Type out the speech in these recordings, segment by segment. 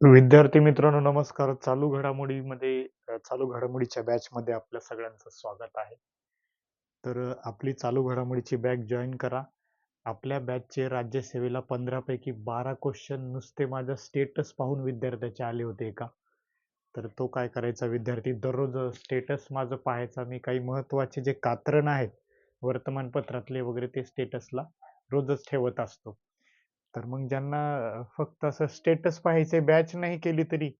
विद्यार्थी मित्रांनो नमस्कार. चालू घडामोडीमध्ये चालू घडामोडीच्या बॅचमध्ये आपल्या सगळ्यांचं स्वागत आहे. तर आपली चालू घडामोडीची बॅच जॉईन करा. आपल्या बॅचचे राज्यसेवेला 15 पैकी 12 क्वेश्चन नुसते माझ्या स्टेटस पाहून विद्यार्थ्याचे आले होते एका. तर तो काय करायचा विद्यार्थी दररोज स्टेटस माझं पाहायचा. मी काही महत्त्वाचे जे कात्रण आहेत वर्तमानपत्रातले वगैरे ते स्टेटसला रोजच ठेवत असतो. तर मग ज्यांना अ, फक्त असं स्टेटस पाहायचे बॅच नाही केली तरी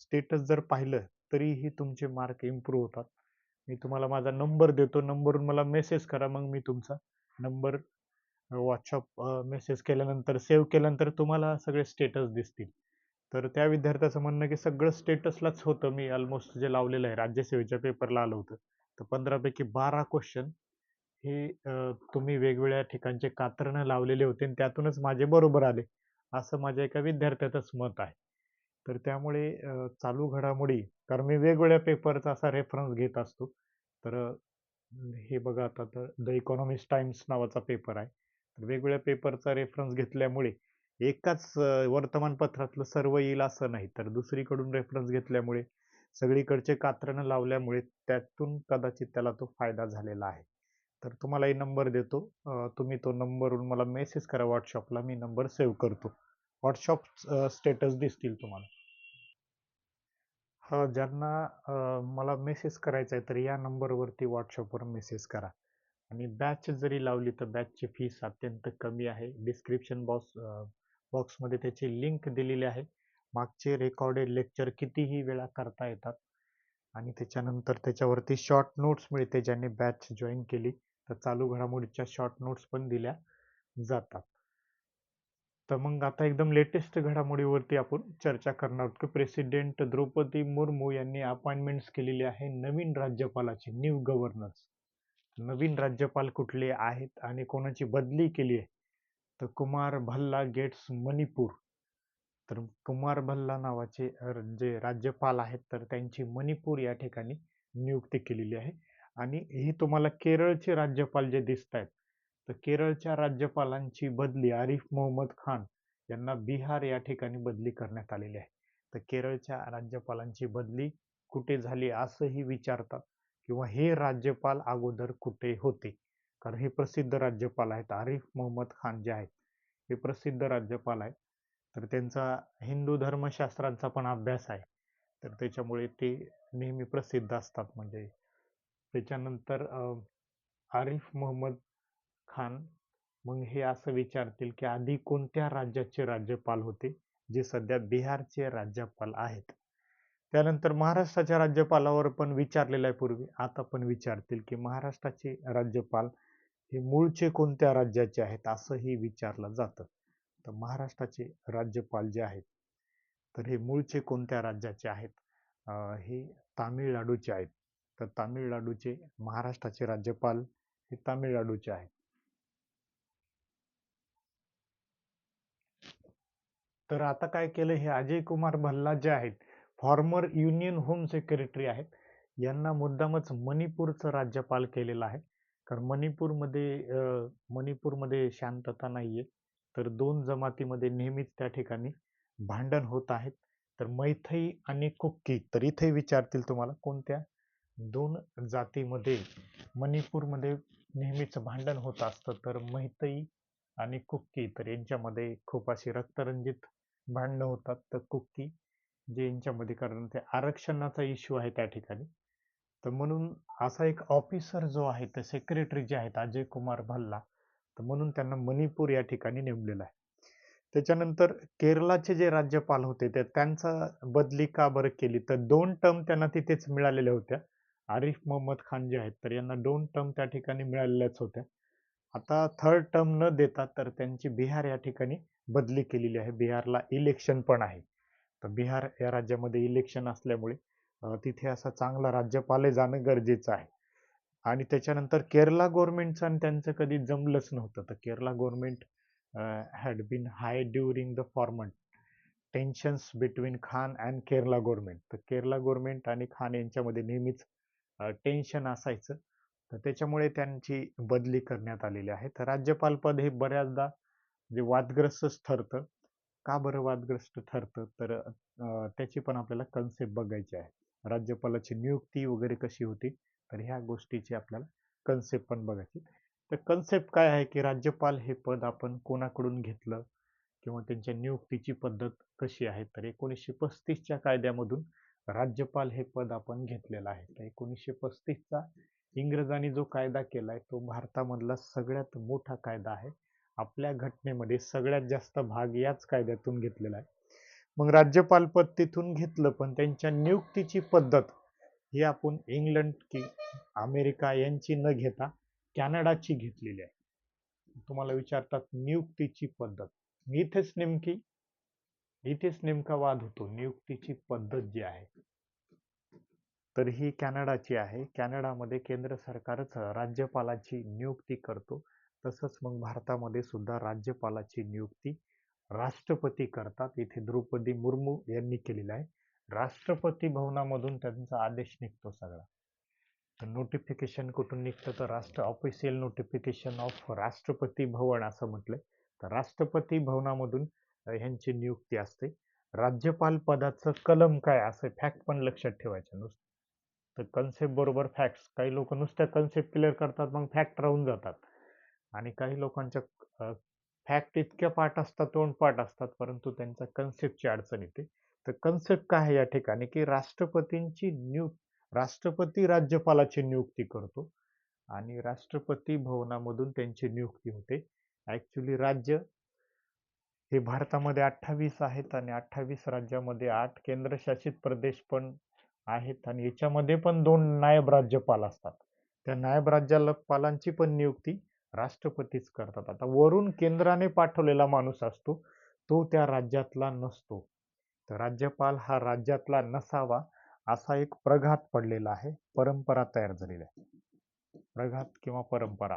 स्टेटस जर पाहिलं तरीही तुमचे मार्क इम्प्रूव्ह होतात. मी तुम्हाला माझा नंबर देतो. नंबरवरून मला मेसेज करा. मग मी तुमचा नंबर अ, WhatsApp अ, मेसेज केल्यानंतर सेव्ह केल्यानंतर तुम्हाला सगळे स्टेटस दिसतील. तर त्या विद्यार्थ्याचं म्हणणं की सगळं स्टेटसलाच होतं. मी अल्मोस्ट जे लावलेलं आहे राज्यसेवेच्या पेपरला आलं होतं. तर 15 पैकी 12 क्वेश्चन हे तुम्ही वेगवेगळ्या ठिकाणचे कात्रणं लावलेले होते आणि त्यातूनच माझे बरोबर आले. असं माझ्या एका विद्यार्थ्याचंच मत आहे. तर त्यामुळे चालू घडामोडी कारण मी वेगवेगळ्या पेपरचा असा रेफरन्स घेत असतो. तर हे बघा आता तर द इकॉनॉमिस्ट टाइम्स नावाचा पेपर आहे. तर वेगवेगळ्या पेपरचा रेफरन्स घेतल्यामुळे एकाच वर्तमानपत्रातलं सर्व येईल असं नाही. तर दुसरीकडून रेफरन्स घेतल्यामुळे सगळीकडचे कात्रणं लावल्यामुळे त्यातून कदाचित त्याला तो फायदा झालेला आहे. तर तुम्हालाही नंबर देतो. तुम्ही तो नंबरवरून मला मेसेज करा व्हॉट्सअपला मी नंबर सेव्ह करतो. व्हॉट्सअप स्टेटस दिसतील तुम्हाला. हां, ज्यांना मला मेसेज करायचा आहे तर या नंबरवरती व्हॉट्सअपवर मेसेज करा. आणि बॅच जरी लावली तर बॅचची फीस अत्यंत कमी आहे. डिस्क्रिप्शन बॉक्स बॉक्समध्ये त्याची लिंक दिलेली आहे. मागचे रेकॉर्डेड लेक्चर कितीही वेळा करता येतात. आणि त्याच्यानंतर त्याच्यावरती शॉर्ट नोट्स मिळते ज्यांनी बॅच जॉईन केली तर चालू घडामोडीच्या शॉर्ट नोट्स पण दिल्या जातात. तर मग आता एकदम लेटेस्ट घडामोडीवरती आपण चर्चा करणार आहोत की प्रेसिडेंट द्रौपदी मुर्मू यांनी अपॉइंटमेंट्स केलेली आहे नवीन राज्यपालाची न्यू गव्हर्नर्स. नवीन राज्यपाल कुठले आहेत आणि कोणाची बदली केली आहे? तर कुमार भल्ला गेट्स मणिपूर. तर कुमार भल्ला नावाचे जे राज्यपाल आहेत तर त्यांची मणिपूर या ठिकाणी नियुक्ती केलेली आहे. आणि हे तुम्हाला केरळचे राज्यपाल जे दिसत आहेत तर केरळच्या राज्यपालांची बदली आरिफ मोहम्मद खान यांना बिहार या ठिकाणी बदली करण्यात आलेली आहे. तर केरळच्या राज्यपालांची बदली कुठे झाली असंही विचारतात किंवा हे राज्यपाल अगोदर कुठे होते? कारण हे प्रसिद्ध राज्यपाल आहेत. आरिफ मोहम्मद खान जे आहेत हे प्रसिद्ध राज्यपाल आहेत. तर त्यांचा हिंदू धर्मशास्त्रांचा पण अभ्यास आहे. तर त्याच्यामुळे ते नेहमी प्रसिद्ध असतात म्हणजे त्याच्यानंतर आरिफ मोहम्मद खान मग हे असं विचारतील की आधी कोणत्या राज्याचे राज्यपाल होते? जे सध्या बिहारचे राज्यपाल आहेत. त्यानंतर महाराष्ट्राच्या राज्यपालावर पण विचारलेलं आहे पूर्वी. आता पण विचारतील की महाराष्ट्राचे राज्यपाल हे मूळचे कोणत्या राज्याचे आहेत? असंही विचारलं जातं. तर महाराष्ट्राचे राज्यपाल जे आहेत तर हे मूळचे कोणत्या राज्याचे आहेत? हे तामिळनाडूचे आहेत. तर तामिळनाडूचे महाराष्ट्राचे राज्यपाल हे तामिळनाडूचे आहेत. तर आता काय केलं हे अजय कुमार भल्ला जे आहेत फॉर्मर युनियन होम सेक्रेटरी आहेत. यांना मुद्दामच मणिपूरचं राज्यपाल केलेलं आहे. कारण मणिपूरमध्ये मणिपूरमध्ये शांतता नाहीये. तर दोन जमातीमध्ये नेहमीच त्या ठिकाणी भांडण होत आहेत. तर मैथई आणि कुक्की तर इथे विचारतील तुम्हाला कोणत्या दोन जातीमध्ये मणिपूरमध्ये नेहमीच भांडण होत असतं तर मैथई आणि कुक्की तर यांच्यामध्ये खूप अशी रक्तरंजित भांडणं होतात. तर कुक्की जे यांच्यामध्ये कारण ते आरक्षणाचा इश्यू आहे त्या ठिकाणी. तर म्हणून असा एक ऑफिसर जो आहे तर सेक्रेटरी जे आहेत अजय कुमार भल्ला तर म्हणून त्यांना मणिपूर या ठिकाणी नेमलेलं आहे. त्याच्यानंतर केरळाचे जे राज्यपाल होते ते त्यांचा बदली का बरं केली? तर दोन टर्म त्यांना तिथेच मिळालेल्या होत्या. आरिफ मोहम्मद खान जे आहेत तर यांना दोन टर्म त्या ठिकाणी मिळालेल्याच होत्या. आता थर्ड टर्म न देता तर त्यांची बिहार या ठिकाणी बदली केलेली आहे. बिहारला इलेक्शन पण आहे. तर बिहार या राज्यामध्ये इलेक्शन असल्यामुळे तिथे असा चांगला राज्यपालही जाणं गरजेचं आहे. आणि त्याच्यानंतर केरला गव्हर्नमेंटचं आणि त्यांचं कधी जमलंच नव्हतं. तर Kerala government had been high during the former tensions between Khan and Kerala government. तर केरला गव्हर्नमेंट आणि खान यांच्यामध्ये नेहमीच टेन्शन असायचं. तर त्याच्यामुळे त्यांची बदली करण्यात आलेली आहे. तर राज्यपाल पद हे बऱ्याचदा जे वादग्रस्तच ठरतं. का बरं वादग्रस्त ठरतं तर त्याची पण आपल्याला कन्सेप्ट बघायची आहे राज्यपालाची नियुक्ती वगैरे कशी होती तर ह्या गोष्टीची आपल्याला कन्सेप्ट पण बघायची. तर कन्सेप्ट काय आहे की राज्यपाल हे पद आपण कोणाकडून घेतलं? किंवा त्यांच्या नियुक्तीची पद्धत कशी आहे? तर एकोणीसशे पस्तीसच्या कायद्यामधून राज्यपाल हे पद आपण घेतलेलं आहे. तर एकोणीसशे पस्तीसचा इंग्रजांनी जो कायदा केलाय तो भारतामधला सगळ्यात मोठा कायदा आहे. आपल्या घटनेमध्ये सगळ्यात जास्त भाग याच कायद्यातून घेतलेला आहे. मग राज्यपाल पद तिथून घेतलं पण त्यांच्या नियुक्तीची पद्धत ही आपण इंग्लंड की अमेरिका यांची न घेता कॅनडाची घेतलेली आहे. तुम्हाला विचारतात नियुक्तीची पद्धत. इथेच नेमकी इथेच नेमका वाद होतो नियुक्तीची पद्धत जी आहे. तर ही कॅनडाची आहे. कॅनडामध्ये केंद्र सरकारच राज्यपालाची नियुक्ती करतो. तसंच मग भारतामध्ये सुद्धा राज्यपालाची नियुक्ती राष्ट्रपती करतात. इथे द्रौपदी मुर्मू यांनी केलेलं आहे. राष्ट्रपती भवनामधून त्यांचा आदेश निघतो सगळा. तर नोटिफिकेशन कुठून निघतं? तर राष्ट्र ऑफिशियल नोटिफिकेशन ऑफ राष्ट्रपती भवन असं म्हटलंय. तर राष्ट्रपती भवनामधून ह्यांची नियुक्ती असते. राज्यपाल पदाचं कलम काय असं फॅक्ट पण लक्षात ठेवायचं नुसतं. तर कन्सेप्ट बरोबर फॅक्ट्स काही लोक नुसत्या कन्सेप्ट क्लिअर करतात मग फॅक्ट राहून जातात. आणि काही लोकांच्या फॅक्ट इतक्या पाठ असतात तोंड पाठ असतात परंतु त्यांचा कन्सेप्टची अडचण येते. तर कन्सेप्ट काय आहे या ठिकाणी की राष्ट्रपतींची नियुक् राष्ट्रपती राज्यपालाची नियुक्ती करतो आणि राष्ट्रपती भवनामधून त्यांची नियुक्ती होते. ॲक्च्युली राज्य हे भारतामध्ये अठ्ठावीस आहेत आणि अठ्ठावीस राज्यामध्ये आठ केंद्रशासित प्रदेश पण आहेत आणि याच्यामध्ये पण दोन नायब राज्यपाल असतात. त्या नायब राज्यपालांची पण नियुक्ती राष्ट्रपतीच करतात. आता वरून केंद्राने पाठवलेला माणूस असतो तो त्या राज्यातला नसतो. तर राज्यपाल हा राज्यातला नसावा असा एक प्रघात पडलेला आहे परंपरा तयार झालेली आहे. प्रघात किंवा परंपरा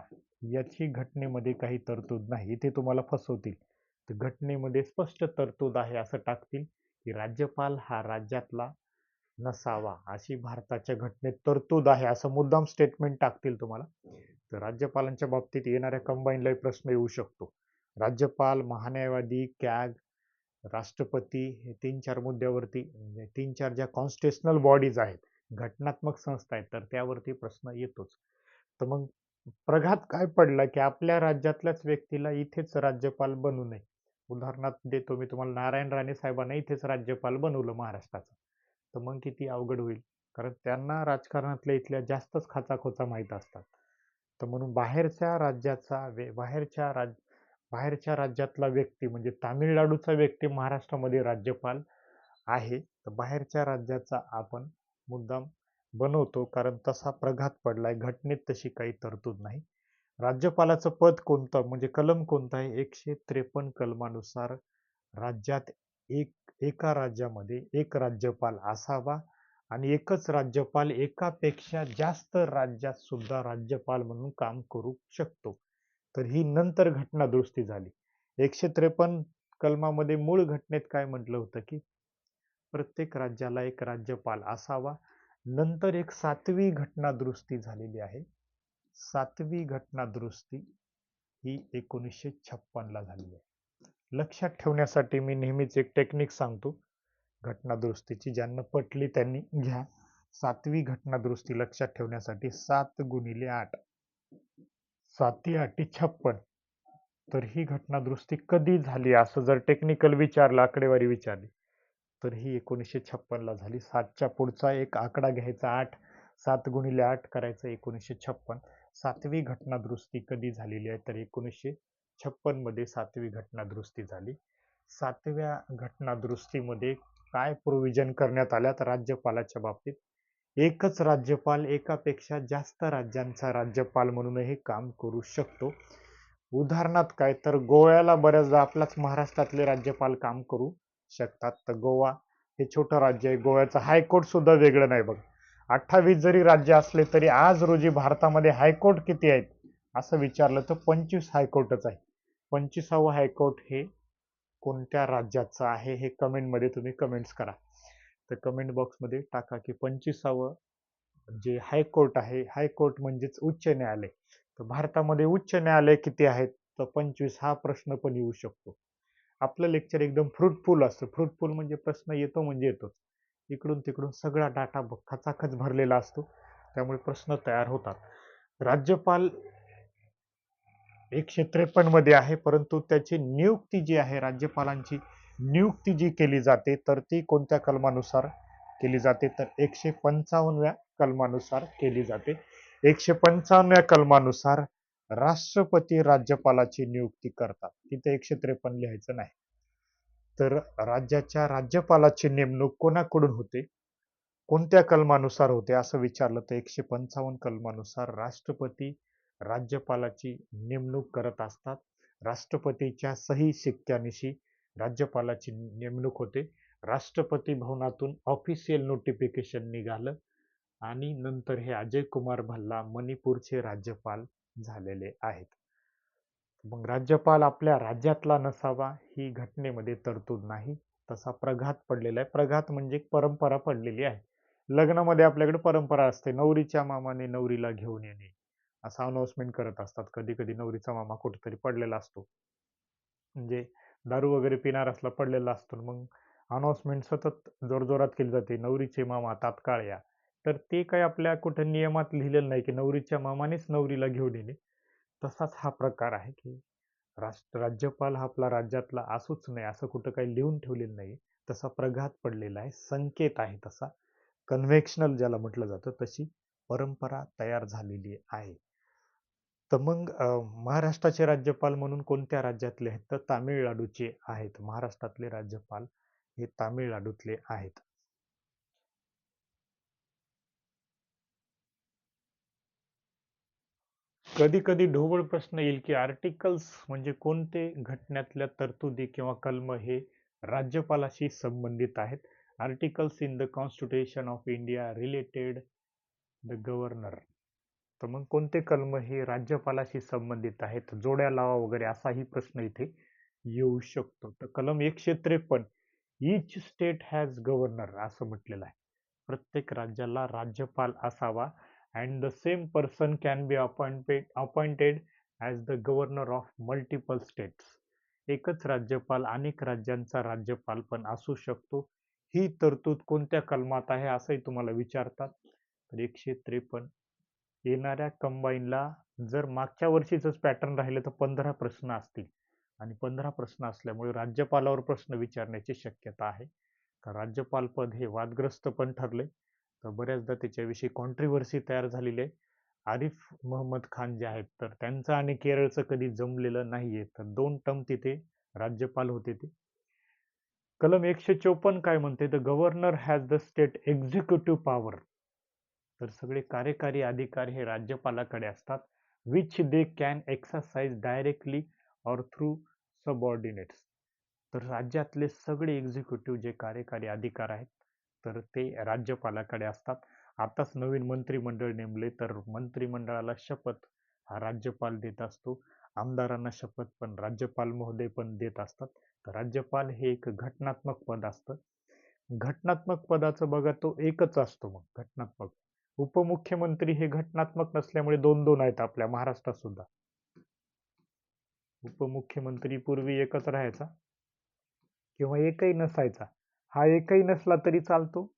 याची घटनेमध्ये काही तरतूद नाही. इथे तुम्हाला फसवतील. तर घटनेमध्ये स्पष्ट तरतूद आहे असं टाकतील की राज्यपाल हा राज्यातला नसावा अशी भारताच्या घटनेत तरतूद आहे असं मुद्दाम स्टेटमेंट टाकतील तुम्हाला. तर राज्यपालांच्या बाबतीत येणाऱ्या कंबाईनलाही प्रश्न येऊ शकतो. राज्यपाल महान्यायवादी कॅग राष्ट्रपती हे तीन चार मुद्द्यावरती म्हणजे तीन चार ज्या कॉन्स्टिट्युशनल बॉडीज आहेत घटनात्मक संस्था आहेत तर त्यावरती प्रश्न येतोच. तर मग प्रघात काय पडला की आपल्या राज्यातल्याच व्यक्तीला इथेच राज्यपाल बनू नये. उदाहरणार्थ देतो मी तुम्हाला नारायण राणे साहेबांना इथेच राज्यपाल बनवलं महाराष्ट्राचं. तर मग किती अवघड होईल? कारण त्यांना राजकारणातल्या इथल्या जास्तच खाचाखोचा माहीत असतात. तर म्हणून बाहेरच्या राज्याचा वे- बाहेरच्या राज बाहेरच्या राज्यातला व्यक्ती म्हणजे तामिळनाडूचा व्यक्ती महाराष्ट्रामध्ये राज्यपाल आहे. तर बाहेरच्या राज्याचा आपण मुद्दाम बनवतो कारण तसा प्रघात पडलाय. घटनेत तशी काही तरतूद नाही. राज्यपालाचं पद कोणतं म्हणजे कलम कोणतं आहे? एकशे त्रेपन्न कलमानुसार राज्यात एक एका राज्यामध्ये एक राज्यपाल असावा आणि एकच राज्यपाल एकापेक्षा जास्त राज्यात सुद्धा राज्यपाल म्हणून काम करू शकतो. तर ही नंतर घटना दुरुस्ती झाली. एकशे त्रेपन्न कलमामध्ये मूळ घटनेत काय म्हटलं होतं की प्रत्येक राज्याला एक राज्यपाल असावा. नंतर एक सातवी घटना दुरुस्ती झालेली आहे. सातवी घटना दुरुस्ती ही एकोणीसशे छप्पनला झाली झालेली आहे. लक्षात ठेवण्यासाठी मी नेहमीच एक टेक्निक सांगतो. घटनादुरुस्तीची ज्यांना पटली त्यांनी घ्या. सातवी घटनादुरुस्ती लक्षात ठेवण्यासाठी सात गुणिले आठ. साती आठी छप्पन. तर ही घटनादुरुस्ती कधी झाली? असं जर टेक्निकल विचारलं आकडेवारी विचारली तर ही एकोणीसशे छप्पनला झाली. सातच्या पुढचा एक आकडा घ्यायचा आठ. सात गुणिले आठ करायचं एकोणीसशे छप्पन. सातवी घटनादुरुस्ती कधी झालेली आहे? तर एकोणीसशे छप्पनमध्ये सातवी घटनादुरुस्ती झाली. सातव्या घटनादुरुस्तीमध्ये काय प्रोव्हिजन करण्यात आल्यात राज्यपालाच्या बाबतीत? एकच राज्यपाल एकापेक्षा जास्त राज्यांचा राज्यपाल म्हणूनही काम करू शकतो. उदाहरणार्थ काय तर गोव्याला बऱ्याचदा आपलाच महाराष्ट्रातले राज्यपाल काम करू शकतात. तर गोवा हे छोटं राज्य आहे. गोव्याचं हायकोर्ट सुद्धा वेगळं नाही बघ. अठ्ठावीस जरी राज्य असले तरी आज रोजी भारतामध्ये हायकोर्ट किती आहेत? असं विचारलं तर पंचवीस हायकोर्टच आहे. पंचवीसावं हायकोर्ट हे कोणत्या राज्याचं आहे हे कमेंटमध्ये तुम्ही कमेंट्स करा. तर कमेंट बॉक्समध्ये टाका की पंचवीसावं जे हायकोर्ट आहे हायकोर्ट म्हणजेच उच्च न्यायालय. तर भारतामध्ये उच्च न्यायालय किती आहेत? तर पंचवीस हा प्रश्न पण येऊ शकतो. आपलं लेक्चर एकदम फ्रुटफुल असतं. फ्रुटफुल म्हणजे प्रश्न येतो म्हणजे येतोच. इकडून तिकडून सगळा डाटा खचाखच भरलेला असतो. त्यामुळे प्रश्न तयार होतात. राज्यपाल एकशे त्रेपन्नमध्ये आहे परंतु त्याची नियुक्ती जी आहे राज्यपालांची नियुक्ती जी केली जाते तर ती कोणत्या कलमानुसार केली जाते? तर एकशे पंचावन्नव्या कलमानुसार केली जाते. एकशे पंचावन्नव्या कलमानुसार राष्ट्रपती राज्यपालाची नियुक्ती करतात. तिथे एकशे त्रेपन्न लिहायचं नाही. तर राज्याच्या राज्यपालाची नेमणूक कोणाकडून होते? कोणत्या कलमानुसार होते? असं विचारलं तर एकशे पंचावन्न कलमानुसार राष्ट्रपती राज्यपालाची नेमणूक करत असतात. राष्ट्रपतीच्या सही शिक्क्यानिशी राज्यपालाची नेमणूक होते. राष्ट्रपती भवनातून ऑफिशियल नोटिफिकेशन निघालं आणि नंतर हे अजय कुमार भल्ला मणिपूरचे राज्यपाल झालेले आहेत. मग राज्यपाल आपल्या राज्यातला नसावा ही घटनेमध्ये तरतूद नाही तसा प्रघात पडलेला आहे. प्रघात म्हणजे परंपरा पडलेली आहे. लग्नामध्ये आपल्याकडे परंपरा असते नवरीच्या मामाने नवरीला घेऊन येणे. असं अनाउन्समेंट करत असतात. कधी कधी नवरीचा मामा कुठेतरी पडलेला असतो. म्हणजे दारू वगैरे पिणार असला पडलेला असतो. मग अनाउन्समेंट सतत जोरजोरात केली जाते. नवरीचे मामा तात्काळ या. तर ते काही आपल्या कुठं नियमात लिहिलेलं नाही की नवरीच्या मामानेच नवरीला घेऊन येणे. तसाच हा प्रकार आहे की राष्ट्र राज्यपाल हा आपला राज्यातला असूच नाही असं कुठं काही लिहून ठेवलेलं नाही तसा प्रघात पडलेला आहे. संकेत आहे तसा. कन्व्हेक्शनल ज्याला म्हटलं जातं तशी परंपरा तयार झालेली आहे. तर मग महाराष्ट्राचे राज्यपाल म्हणून कोणत्या राज्यातले आहेत? तर तामिळनाडूचे आहेत. महाराष्ट्रातले राज्यपाल हे तामिळनाडूतले आहेत. कधी कधी ढोबळ प्रश्न येईल की आर्टिकल्स म्हणजे कोणते घटनेतल्या तरतुदी किंवा कलम हे राज्यपालाशी संबंधित आहेत? Articles in the constitution of India related the governor. तर मग कोणते कलम हे राज्यपालाशी संबंधित आहेत? जोड्या लावा वगैरे असाही प्रश्न इथे येऊ शकतो. तर कलम एकशे त्रेपन्न इच स्टेट हॅज गव्हर्नर असं म्हटलेलं आहे. प्रत्येक राज्याला राज्यपाल असावा. And the same person can be appointed appointed as the governor of multiple states एकच राज्यपाल अनेक राज्यांचा राज्यपाल पण असू शकतो. ही तरतूद कोणत्या कलमात आहे असंही तुम्हाला विचारतात. तर एकशे त्रेपन्न येणाऱ्या कंबाईनला जर मागच्या वर्षीच पॅटर्न राहिलं तर पंधरा प्रश्न असतील. आणि पंधरा प्रश्न असल्यामुळे राज्यपालावर प्रश्न विचारण्याची शक्यता आहे. का राज्यपाल पद हे वादग्रस्त पण ठरले तर बऱ्याचदा त्याच्याविषयी कॉन्ट्रीवर्सी तयार झालेली आहे. आरिफ मोहम्मद खान जे आहेत तर त्यांचं आणि केरळचं कधी जमलेलं नाही आहे तर दोन टर्म तिथे राज्यपाल होते ते. कलम एकशे चौपन्न काय म्हणते? The governor has the state executive power तर सगळे कार्यकारी अधिकार हे राज्यपालाकडे असतात which they can exercise directly or through subordinates तर राज्यातले सगळे एक्झिक्युटिव्ह जे कार्यकारी अधिकार आहेत तर ते राज्यपालाकडे असतात. आताच नवीन मंत्रिमंडळ नेमले तर मंत्रिमंडळाला शपथ हा राज्यपाल देत असतो. आमदारांना शपथ पण राज्यपाल महोदय पण देत असतात. तर राज्यपाल हे एक घटनात्मक पद असतं. घटनात्मक पदाचं बघा तो एकच असतो मग घटनात्मक. उपमुख्यमंत्री हे घटनात्मक नसल्यामुळे दोन दोन आहेत आपल्या महाराष्ट्रात सुद्धा. उपमुख्यमंत्री पूर्वी एकच राहायचा किंवा एकही नसायचा. हा एकही नसला तरी चालतो.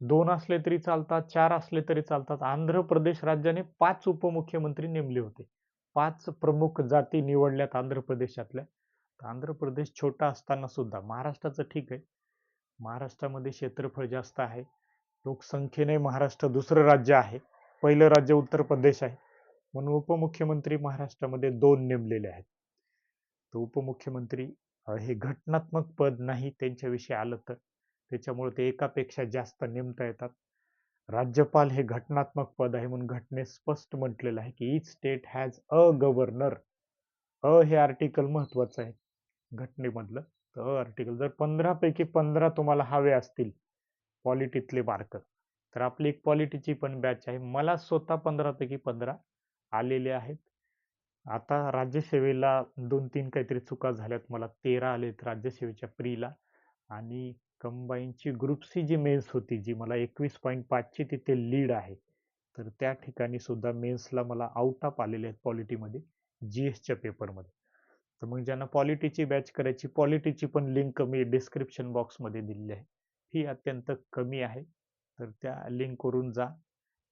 दोन असले तरी चालतात चार असले तरी चालतात. आंध्र प्रदेश राज्याने पाच उपमुख्यमंत्री नेमले होते. पाच प्रमुख जाती निवडल्यात आंध्र प्रदेशातल्या. आंध्र प्रदेश छोटा असताना सुद्धा महाराष्ट्राचं ठीक आहे. महाराष्ट्रामध्ये क्षेत्रफळ जास्त आहे. लोकसंख्येने महाराष्ट्र दुसरं राज्य आहे. पहिलं राज्य उत्तर प्रदेश आहे. म्हणून उपमुख्यमंत्री महाराष्ट्रामध्ये दोन नेमलेले आहेत. तर उपमुख्यमंत्री हे घटनात्मक पद नाही त्यांच्याविषयी आलं तर. त्याच्यामुळे ते एकापेक्षा जास्त नेमता येतात. राज्यपाल हे घटनात्मक पद आहे म्हणून घटनेत स्पष्ट म्हटलेलं आहे की each state has a governor uh हे आर्टिकल महत्वाचं आहे. घटनेमधलं. तर अ आर्टिकल जर पंधरापैकी पंधरा तुम्हाला हवे असतील पॉलिटीतले मार्क तर आपली एक पॉलिटीची पण बॅच आहे. मला स्वतः पंधरापैकी पंधरा आलेले आहेत. आता राज्यसेवेला दोन तीन काहीतरी चुका झाल्यात. मला तेरा आलेत राज्यसेवेच्या प्रीला आणि कंबाईनची ग्रुप सी जी मेन्स होती जी मला एकवीस पॉईंट पाचची तिथे लीड आहे. तर त्या ठिकाणी सुद्धा मेन्सला मला आउट ऑफ आलेले आहेत पॉलिटीमध्ये जी एसच्या पेपरमध्ये तर मग ज्यांना पॉलिटीची बॅच करायची पॉलिटीची पण लिंक मी डिस्क्रिप्शन बॉक्समध्ये दिलेली आहे. फी अत्यंत कमी आहे. तर त्या लिंकवरून जा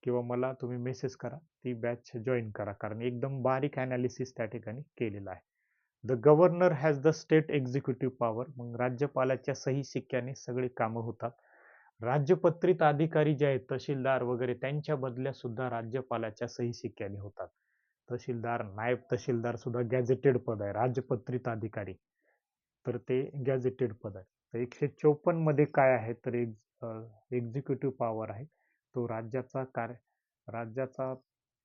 किंवा मला तुम्ही मेसेज करा. ती बॅच जॉईन करा. कारण एकदम बारीक ॲनालिसिस त्या ठिकाणी केलेलं आहे. The governor has the state executive power मग राज्यपालाच्या सही सिक्क्याने सगळी कामं होतात. राज्यपत्रित अधिकारी जे आहेत तहसीलदार वगैरे त्यांच्या बदल्या सुद्धा राज्यपालाच्या सही शिक्क्याने होतात. तहसीलदार नायब तहसीलदार सुद्धा गॅझेटेड पद आहे. राजपत्रित अधिकारी. तर ते गॅझेटेड पद आहे. तर एकशे चौपन्नमध्ये काय आहे? तर एक्झिक्युटिव्ह पॉवर आहे. तो राज्याचा कार्य राज्याचा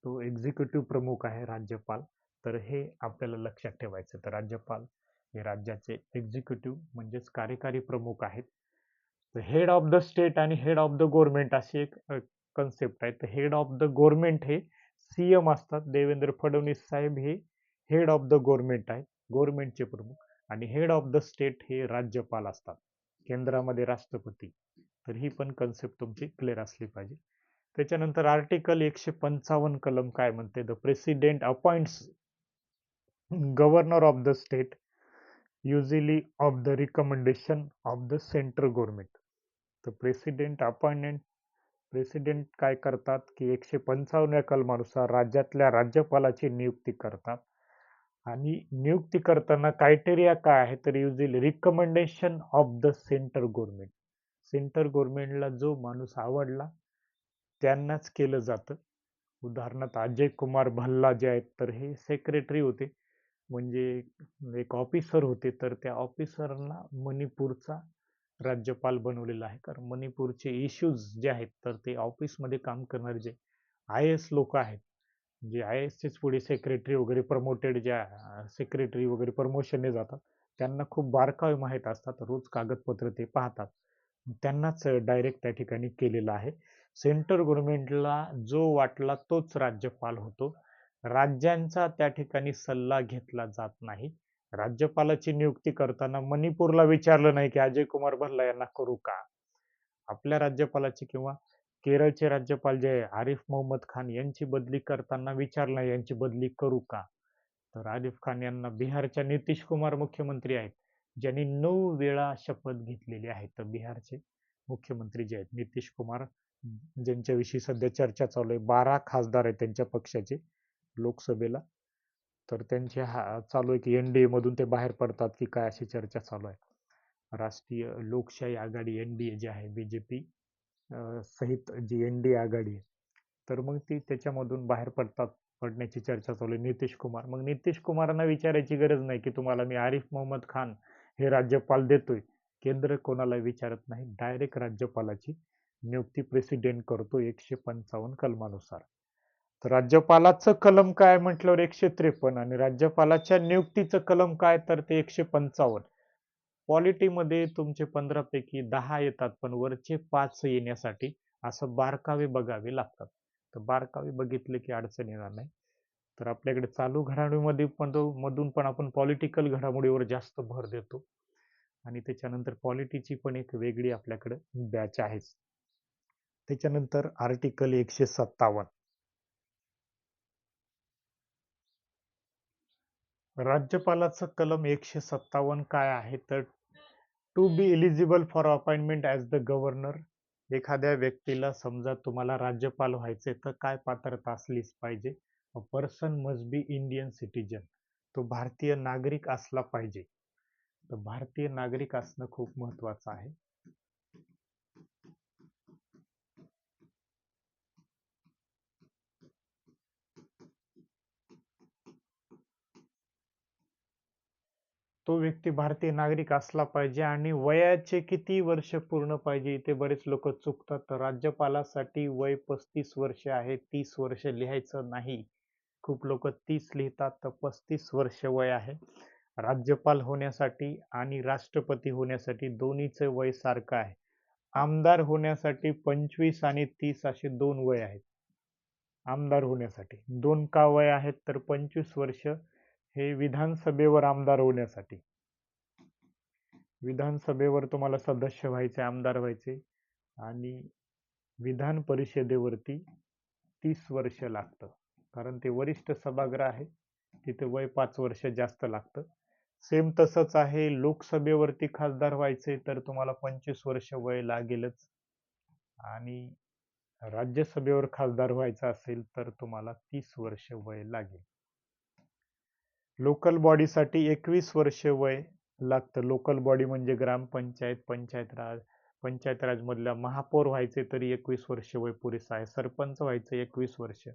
तो एक्झिक्युटिव्ह प्रमुख आहे राज्यपाल. तर हे आपल्याला लक्षात ठेवायचं तर राज्यपाल हे राज्याचे एक्झिक्युटिव्ह म्हणजेच कार्यकारी प्रमुख आहेत. तर हेड ऑफ द स्टेट आणि हेड ऑफ द गव्हर्नमेंट अशी एक कन्सेप्ट आहे. तर हेड ऑफ द गव्हर्नमेंट हे सी एम असतात. देवेंद्र फडणवीस साहेब हे हेड ऑफ द गव्हर्नमेंट आहे. गव्हर्नमेंटचे प्रमुख. आणि हेड ऑफ द स्टेट हे राज्यपाल असतात. केंद्रामध्ये राष्ट्रपती. तर ही पण कन्सेप्ट तुमची क्लिअर असली पाहिजे. त्याच्यानंतर आर्टिकल एकशे पंचावन्न कलम काय म्हणते? The president appoints governor of the state usually of the recommendation of the central government तर प्रेसिडेंट अपॉइंटमेंट प्रेसिडेंट काय करतात? की एकशे पंचावन्न कलमानुसार राज्यातल्या राज्यपालाची नियुक्ती करतात. आणि नियुक्ती करताना क्रायटेरिया काय आहे तर use usually recommendation of the centre government centre गव्हर्नमेंटला जो माणूस आवडला त्यांनाच केलं जातं. उदाहरणार्थ अजय कुमार भल्ला जे आहेत तर हे सेक्रेटरी होते. म्हणजे एक ऑफिसर होते तर त्या ऑफिसरना मणिपूरचा राज्यपाल बनवलेला आहे. कारण मणिपूरचे इश्यूज जे आहेत तर ते ऑफिसमध्ये काम करणारे जे आय एस लोक आहेत जे आय एस सीच पुढे सेक्रेटरी वगैरे प्रमोटेड ज्या सेक्रेटरी वगैरे प्रमोशनने जातात त्यांना खूप बारकावे माहीत असतात रोज कागदपत्र ते पाहतात. त्यांनाच डायरेक्ट त्या ठिकाणी केलेलं आहे. सेंट्रल गव्हर्नमेंटला जो वाटला तोच राज्यपाल होतो. राज्यांचा त्या ठिकाणी सल्ला घेतला जात नाही. राज्यपालाची नियुक्ती करताना मणिपूरला विचारलं नाही की अजय कुमार भल्ला यांना करू का? आपल्या राज्यपालाची किंवा केरळचे राज्यपाल जे आरिफ मोहम्मद खान यांची बदली करताना विचारलं यांची बदली करू का? तर आरिफ खान यांना बिहारच्या नितीश कुमार मुख्यमंत्री आहेत ज्यांनी नऊ वेळा शपथ घेतलेली आहे. तर बिहारचे मुख्यमंत्री जे आहेत नितीश कुमार ज्यांच्याविषयी सध्या चर्चा चालू आहे बारा खासदार आहेत त्यांच्या पक्षाचे लोकसभेला. तर त्यांचे हा चालू आहे की एन डी मधून ते बाहेर पडतात की काय अशी चर्चा चालू आहे. राष्ट्रीय लोकशाही आघाडी एन डी ए जे आहे बी जे पी. सहित जी एन डी आघाडी आहे. तर मग ती त्याच्यामधून बाहेर पडतात पडण्याची चर्चा चालू आहे. नितीश कुमार. मग नितीश कुमारांना विचारायची गरज नाही की तुम्हाला मी आरिफ मोहम्मद खान हे राज्यपाल देतोय. केंद्र कोणाला विचारत नाही. डायरेक्ट राज्यपालाची नियुक्ती प्रेसिडेंट करतो एकशे पंचावन्न कलमानुसार. तर राज्यपालाचं कलम काय म्हटल्यावर एकशे त्रेपन्न आणि राज्यपालाच्या नियुक्तीचं कलम काय तर ते एकशे पंचावन्न. पॉलिटीमध्ये तुमचे पंधरापैकी दहा येतात पण वरचे पाच येण्यासाठी असं बारकावे बघावे लागतात. तर बारकावे बघितले की अडचण येणार नाही. तर आपल्याकडे चालू घडामोडीमध्ये पण मधून पण आपण पॉलिटिकल घडामोडीवर जास्त भर देतो. आणि त्याच्यानंतर पॉलिटीची पण एक वेगळी आपल्याकडे बॅच आहेच. त्याच्यानंतर आर्टिकल एकशे सत्तावन्न. राज्यपालाचं कलम एकशे सत्तावन्न काय आहे? तर to be eligible for appointment as the governor एखाद्या व्यक्तीला समजा तुम्हाला राज्यपाल व्हायचे तर काय पात्रता असलीच पाहिजे? A person must be Indian citizen तो भारतीय नागरिक असला पाहिजे. तर भारतीय नागरिक असणं खूप महत्वाचं आहे. तो व्यक्ती भारतीय नागरिक असला पाहिजे आणि वयाचे किती वर्ष पूर्ण पाहिजे इथे बरेच लोक चुकतात. तर राज्यपालासाठी वय पस्तीस वर्ष आहे तीस वर्ष लिहायचं नाही. खूप लोक तीस लिहितात तर पस्तीस वर्ष वय आहे. राज्यपाल होण्यासाठी आणि राष्ट्रपती होण्यासाठी दोन्हीचे वय सारखं आहे. आमदार होण्यासाठी पंचवीस आणि तीस असे दोन वय आहेत. आमदार होण्यासाठी दोन का वय आहेत तर पंचवीस वर्ष हे विधानसभेवर आमदार होण्यासाठी. विधानसभेवर तुम्हाला सदस्य व्हायचे आमदार व्हायचे आणि विधान परिषदेवरती तीस वर्ष लागतं. कारण ते वरिष्ठ सभागृह आहे तिथे वय पाच वर्ष जास्त लागतं. सेम तसंच आहे लोकसभेवरती खासदार व्हायचे तर तुम्हाला पंचवीस वर्ष वय लागेलच. आणि राज्यसभेवर खासदार व्हायचं असेल तर तुम्हाला तीस वर्ष वय लागेल. लोकल बॉडीसाठी एकवीस वर्ष वय लागतं. लोकल बॉडी म्हणजे ग्रामपंचायत पंचायत राज पंचायत राजमधल्या महापौर व्हायचे तरी एकवीस वर्ष वय पुरेसं आहे. सरपंच व्हायचं एकवीस वर्ष.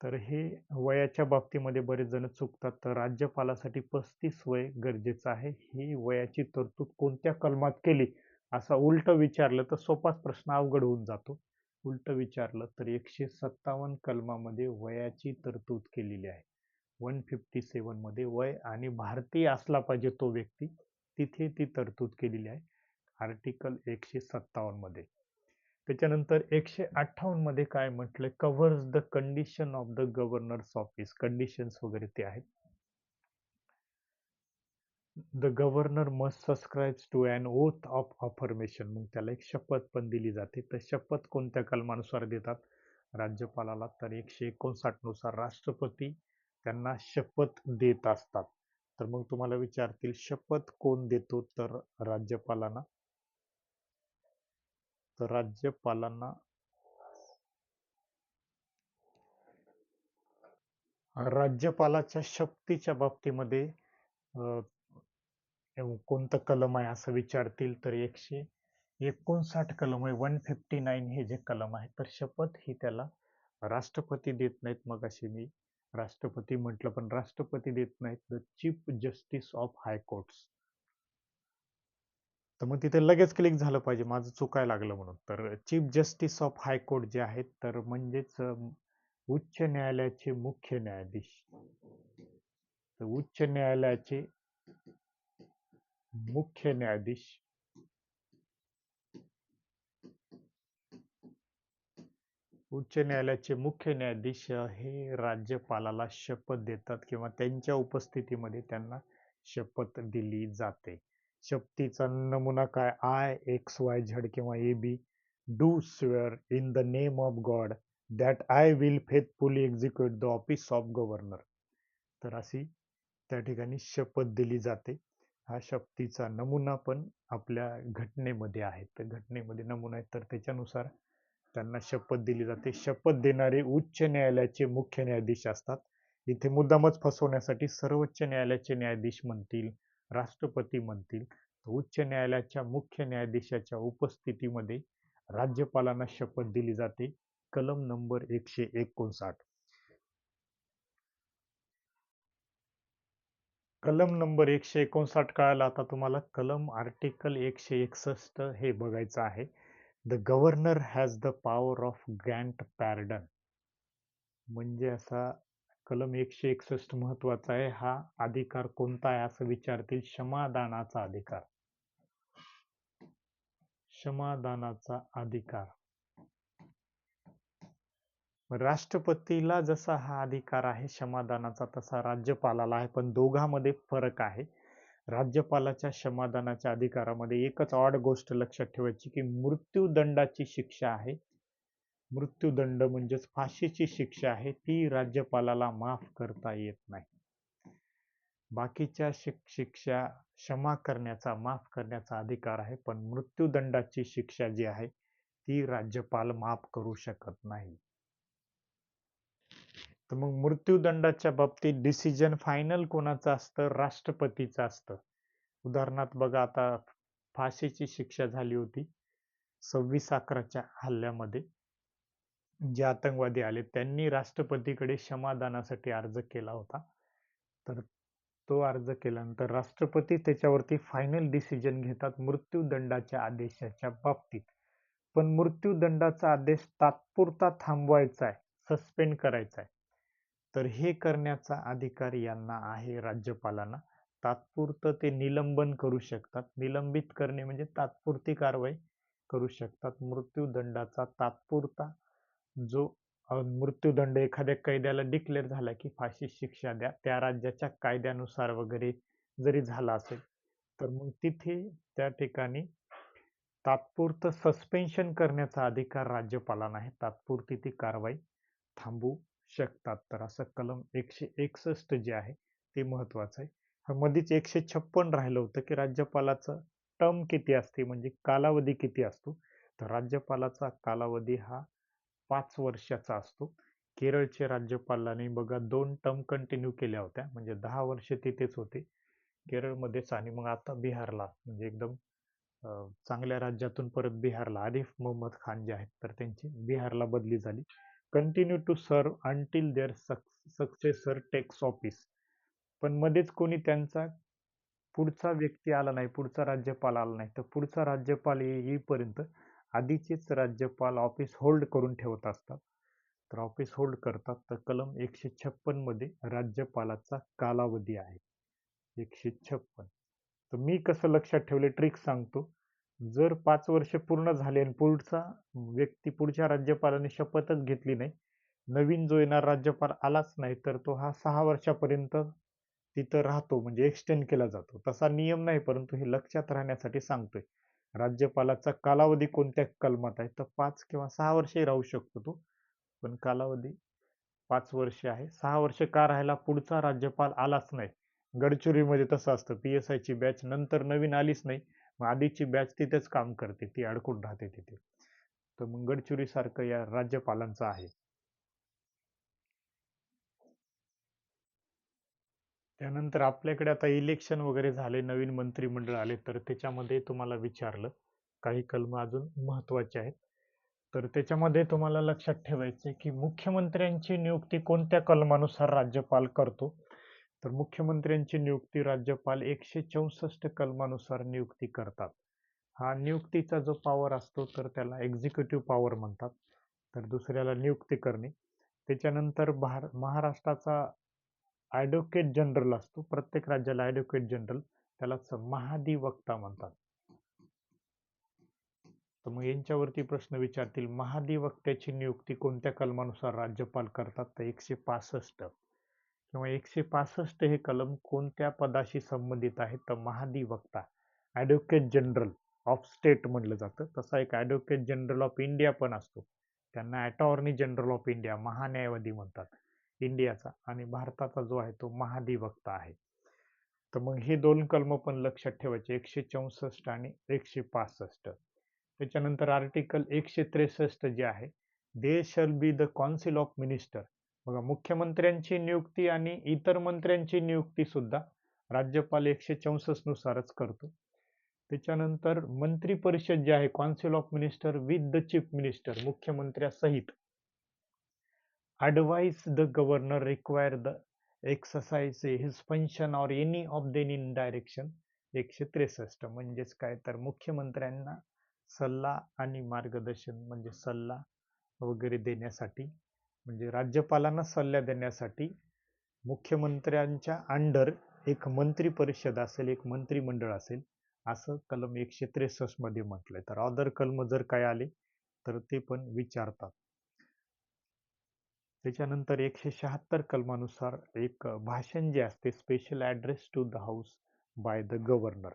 तर हे वयाच्या बाबतीमध्ये बरेच जण चुकतात. तर राज्यपालासाठी पस्तीस वय गरजेचं आहे. ही वयाची तरतूद कोणत्या कलमात केली? असा उलट विचारलं तर सोपाच प्रश्न अवघड होऊन जातो. उलट विचारलं तर एकशे सत्तावन्न कलमामध्ये वयाची तरतूद केलेली आहे. वन फिफ्टी सेवनमध्ये वय आणि भारतीय असला पाहिजे तो व्यक्ती तिथे ती तरतूद केलेली आहे. आर्टिकल एकशे सत्तावन्नमध्ये त्याच्यानंतर एकशे अठ्ठावन्नमध्ये काय म्हटलंय? Covers the condition of the governor's office conditions वगैरे ते आहेत. The governor must subscribe to an oath of affirmation मग त्याला एक शपथ पण दिली जाते. तर शपथ कोणत्या कलमानुसार देतात? राज्यपालाला तर एकशे एकोणसाठनुसार राष्ट्रपती त्यांना शपथ देत असतात. तर मग तुम्हाला विचारतील शपथ कोण देतो? तर राज्यपालांना. तर राज्यपालांना राज्यपालाच्या शक्तीच्या बाबतीमध्ये अं, कोणतं कलम आहे असं विचारतील? तर एकशे एकोणसाठ कलम आहे वन फिफ्टी नाईन हे जे कलम आहे. तर शपथ ही त्याला राष्ट्रपती देत नाहीत मग अशी मी राष्ट्रपती म्हटलं पण राष्ट्रपती देत नाहीत. The chief justice of high courts तर मग तिथे लगेच क्लिक झालं पाहिजे. माझं चुकायला लागलं म्हणून. तर चीफ जस्टिस ऑफ हायकोर्ट जे आहेत तर म्हणजेच उच्च न्यायालयाचे मुख्य न्यायाधीश. तर उच्च न्यायालयाचे मुख्य न्यायाधीश उच्च न्यायालयाचे मुख्य न्यायाधीश हे राज्यपालाला शपथ देतात किंवा त्यांच्या उपस्थितीमध्ये त्यांना शपथ दिली जाते. शपथीचा नमुना काय? आय एक्स वाय झेड किंवा A B do swear in the name of God that I will faithfully execute the office of governor तर अशी त्या ठिकाणी शपथ दिली जाते. हा शपथीचा नमुना पण आपल्या घटनेमध्ये आहे. तर घटनेमध्ये नमुना आहे तर त्याच्यानुसार त्यांना शपथ दिली जाते. शपथ देणारे उच्च न्यायालयाचे मुख्य न्यायाधीश असतात. इथे मुद्दामच फसवण्यासाठी सर्वोच्च न्यायालयाचे न्यायाधीश म्हणतील राष्ट्रपती म्हणतील. उच्च न्यायालयाच्या मुख्य न्यायाधीशाच्या उपस्थितीमध्ये राज्यपालांना शपथ दिली जाते. कलम नंबर एकशे एकोणसाठ. कलम नंबर एकशे एकोणसाठ कळाला आता तुम्हाला. कलम आर्टिकल एकशे एकसष्ट हे बघायचं आहे. The governor has the power of grant pardon म्हणजे असा कलम एकशे एकसष्ट महत्त्वाचा आहे. हा अधिकार कोणता आहे असं विचारतील क्षमादानाचा अधिकार. क्षमादानाचा अधिकार. राष्ट्रपतीला जसा हा अधिकार आहे क्षमादानाचा तसा राज्यपालाला आहे पण दोघांमध्ये फरक आहे. राज्यपालाच्या क्षमादानाच्या अधिकारामध्ये एकच ऑड गोष्ट लक्षात ठेवायची की मृत्यूदंडाची शिक्षा आहे. मृत्यूदंड म्हणजेच फाशीची शिक्षा आहे. ती राज्यपालाला माफ करता येत नाही. बाकीच्या शिक शिक्षा क्षमा करण्याचा माफ करण्याचा अधिकार आहे पण मृत्यूदंडाची शिक्षा जी आहे ती राज्यपाल माफ करू शकत नाही. तर मग मृत्यूदंडाच्या बाबतीत डिसिजन फायनल कोणाचं असतं? राष्ट्रपतीचं असतं. उदाहरणार्थ बघा आता फाशीची शिक्षा झाली होती सव्वीस अकराच्या हल्ल्यामध्ये. जे आतंकवादी आले त्यांनी राष्ट्रपतीकडे क्षमादानासाठी अर्ज केला होता. तर तो अर्ज केल्यानंतर राष्ट्रपती त्याच्यावरती फायनल डिसिजन घेतात मृत्यूदंडाच्या आदेशाच्या बाबतीत. पण मृत्यूदंडाचा आदेश तात्पुरता थांबवायचा आहे सस्पेंड करायचा आहे. तर हे करण्याचा अधिकार यांना आहे राज्यपालांना. तात्पुरतं ते निलंबन करू शकतात. निलंबित करणे म्हणजे तात्पुरती कारवाई करू शकतात. मृत्यूदंडाचा तात्पुरता जो मृत्यूदंड एखाद्या कैद्याला डिक्लेअर झाला की फाशी शिक्षा द्या त्या राज्याच्या कायद्यानुसार वगैरे जरी झाला असेल तर मग तिथे त्या ठिकाणी तात्पुरतं सस्पेन्शन करण्याचा अधिकार राज्यपालांना आहे. तात्पुरती ती कारवाई थांबू शकतात. तर असं कलम एकशे एकसष्ट जे आहे ते महत्वाचं आहे. मध्येच एकशे छप्पन राहिलं होतं की राज्यपालाचं टर्म किती असते म्हणजे कालावधी किती असतो? तर राज्यपालाचा कालावधी हा पाच वर्षाचा असतो. केरळचे राज्यपालांनी बघा दोन टर्म कंटिन्यू केल्या होत्या म्हणजे दहा वर्ष तिथेच होते. केरळमध्येच आणि मग आता बिहारला म्हणजे एकदम चांगल्या राज्यातून परत बिहारला आरिफ मोहम्मद खान जे आहेत तर त्यांची बिहारला बदली झाली. Continue to serve until their successor takes office पण मध्येच कोणी त्यांचा पुढचा व्यक्ती आला नाही पुढचा राज्यपाल आला नाही. तर पुढचा राज्यपाल येईपर्यंत आधीचेच राज्यपाल ऑफिस होल्ड करून ठेवत असतात. तर ऑफिस होल्ड करतात. तर कलम एकशे छप्पनमध्ये राज्यपालाचा कालावधी आहे. एकशे छप्पन. तर मी कसं लक्षात ठेवले? ट्रिक सांगतो. जर पाच वर्ष पूर्ण झाले आणि पुढचा व्यक्ती पुढच्या राज्यपालाने शपथच घेतली नाही नवीन जो येणार राज्यपाल आलाच नाही तर तो हा सहा वर्षापर्यंत तिथं राहतो म्हणजे एक्सटेंड केला जातो. तसा नियम नाही परंतु हे लक्षात राहण्यासाठी सांगतोय. राज्यपालाचा कालावधी कोणत्या कलमात आहे? तर पाच किंवा सहा वर्षही राहू शकतो तो पण कालावधी पाच वर्ष आहे. सहा वर्ष का राहायला पुढचा राज्यपाल आलाच नाही. गडचिरोलीमध्ये तसं असतं. पी एस आयची बॅच नंतर नवीन आलीच नाही. मग आधीची बॅच तिथेच काम करते ती अडकून राहते तिथे. तर मग गडचिरोली सारखं या राज्यपालांचं आहे. त्यानंतर आपल्याकडे आता इलेक्शन वगैरे झाले नवीन मंत्रिमंडळ आले तर त्याच्यामध्ये तुम्हाला विचारलं. काही कलम अजून महत्त्वाचे आहेत. तर त्याच्यामध्ये तुम्हाला लक्षात ठेवायचे की मुख्यमंत्र्यांची नियुक्ती कोणत्या कलमानुसार राज्यपाल करतो? तर मुख्यमंत्र्यांची नियुक्ती राज्यपाल एकशे चौसष्ट कलमानुसार नियुक्ती करतात. हा नियुक्तीचा जो पॉवर असतो तर त्याला एक्झिक्युटिव्ह पॉवर म्हणतात. तर दुसऱ्याला नियुक्ती करणे. त्याच्यानंतर भार महाराष्ट्राचा ॲडव्होकेट जनरल असतो. प्रत्येक राज्याला ॲडव्होकेट जनरल त्यालाच महाधिवक्ता म्हणतात. तर मग यांच्यावरती प्रश्न विचारतील महाधिवक्त्याची नियुक्ती कोणत्या कलमानुसार राज्यपाल करतात? तर एकशे पासष्ट. किंवा एकशे पासष्ट हे कलम कोणत्या पदाशी संबंधित आहे तर महाधिवक्ता ॲडव्होकेट जनरल ऑफ स्टेट म्हटलं जातं. तसा एक ॲडव्होकेट जनरल ऑफ इंडिया पण असतो. त्यांना ॲटॉर्नी जनरल ऑफ इंडिया महान्यायवादी म्हणतात. इंडियाचा आणि भारताचा जो आहे तो महाधिवक्ता आहे. तर मग हे दोन कलम पण लक्षात ठेवायचे. एकशे चौसष्ट आणि एकशे पासष्ट. त्याच्यानंतर आर्टिकल एकशे त्रेसष्ट जे आहे there shall be the council of minister बघा मुख्यमंत्र्यांची नियुक्ती आणि इतर मंत्र्यांची नियुक्ती सुद्धा राज्यपाल एकशे चौसष्ट नुसारच करतो. त्याच्यानंतर मंत्री परिषद जे आहे council of minister with the chief minister मुख्यमंत्र्यासहित. Advise the governor require the exercise his function or any of them in direction एकशे त्रेसष्ट. म्हणजेच काय? तर मुख्यमंत्र्यांना सल्ला आणि मार्गदर्शन म्हणजे सल्ला वगैरे देण्यासाठी म्हणजे राज्यपालांना सल्ला देण्यासाठी मुख्यमंत्र्यांच्या अंडर एक मंत्री परिषद असेल एक मंत्रिमंडळ असेल असं कलम एकशे त्रेसष्टमध्ये म्हटलंय. तर अदर कलम जर काय आले तर ते पण विचारतात. त्याच्यानंतर एकशे शहात्तर कलमानुसार एक भाषण जे असते special address to the house by the governor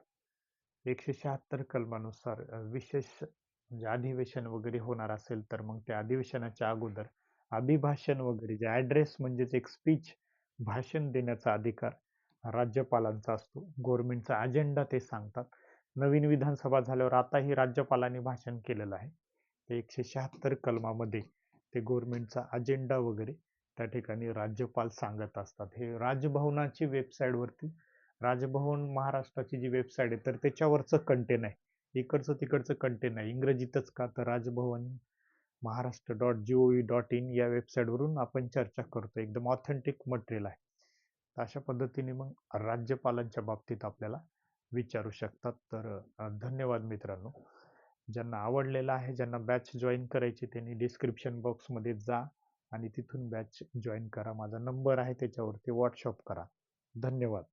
एकशे शहात्तर कलमानुसार विशेष म्हणजे अधिवेशन वगैरे होणार असेल तर मग त्या अधिवेशनाच्या अगोदर अभिभाषण वगैरे. जे ॲड्रेस म्हणजेच एक स्पीच भाषण देण्याचा अधिकार राज्यपालांचा असतो. गव्हर्नमेंटचा अजेंडा ते सांगतात. नवीन विधानसभा झाल्यावर आताही राज्यपालांनी भाषण केलेलं आहे. ते एकशे शहात्तर कलमामध्ये ते गव्हर्नमेंटचा अजेंडा वगैरे त्या ठिकाणी राज्यपाल सांगत असतात. हे राजभवनाची वेबसाईटवरती राजभवन महाराष्ट्राची जी वेबसाईट आहे तर त्याच्यावरचं कंटेन आहे. इकडचं तिकडचं कंटेन आहे इंग्रजीतच का? तर Rajbhavan Maharashtra dot G O V dot in या वेबसाईटवरून आपण चर्चा करतो एकदम ऑथेंटिक मटेरियल आहे. अशा पद्धतीने मग राज्यपालांच्या बाबतीत आपल्याला विचारू शकतात. तर धन्यवाद मित्रांनो. ज्यांना आवडलेलं आहे ज्यांना बॅच जॉईन करायची त्यांनी डिस्क्रिप्शन बॉक्समध्ये जा आणि तिथून बॅच जॉईन करा. माझा नंबर आहे त्याच्यावरती व्हॉट्सअप करा. धन्यवाद.